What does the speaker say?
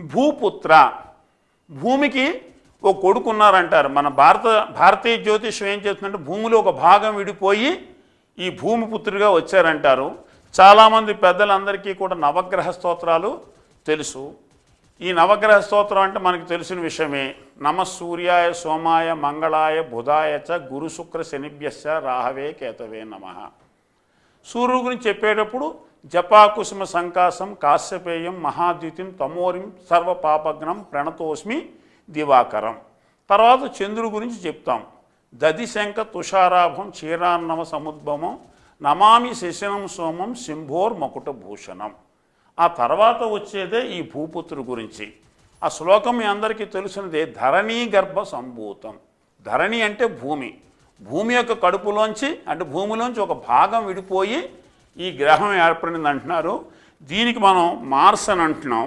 భూపుత్ర. భూమికి ఒక కొడుకున్నారంటారు. మన భారత భారతీయ జ్యోతిషం ఏం చేస్తుందంటే భూమిలో ఒక భాగం విడిపోయి ఈ భూమిపుత్రుడిగా వచ్చారంటారు. చాలామంది పెద్దలందరికీ కూడా నవగ్రహ స్తోత్రాలు తెలుసు. ఈ నవగ్రహ స్తోత్రం అంటే మనకు తెలిసిన విషయమే. నమ సూర్యాయ సోమాయ మంగళాయ బుధాయ చ గురు శుక్ర శనిభ్యశ రాహవే కేతవే నమః. సూర్యుడు గురించి చెప్పేటప్పుడు జపాకుసుమ సంకాసం కాశ్యపేయం మహాద్యుతిం తమోరిం సర్వ పాపగ్నం ప్రణతోస్మి దివాకరం. తర్వాత చంద్రుడి గురించి చెప్తాం. దదిశంక తుషారాభం క్షీరాన్నవ సముద్భవం నమామి శశనం సోమం సింభోర్ మకుట భూషణం. ఆ తర్వాత వచ్చేదే ఈ భూపుత్రుడు గురించి. ఆ శ్లోకం మీ అందరికీ తెలిసినదే ధరణీ గర్భ సంభూతం. ధరణి అంటే భూమి. భూమి యొక్క కడుపులోంచి అంటే భూమిలోంచి ఒక భాగం విడిపోయి ఈ గ్రహం ఏర్పడింది అంటున్నారు. దీనికి మనం మార్స్ అని అంటున్నాం.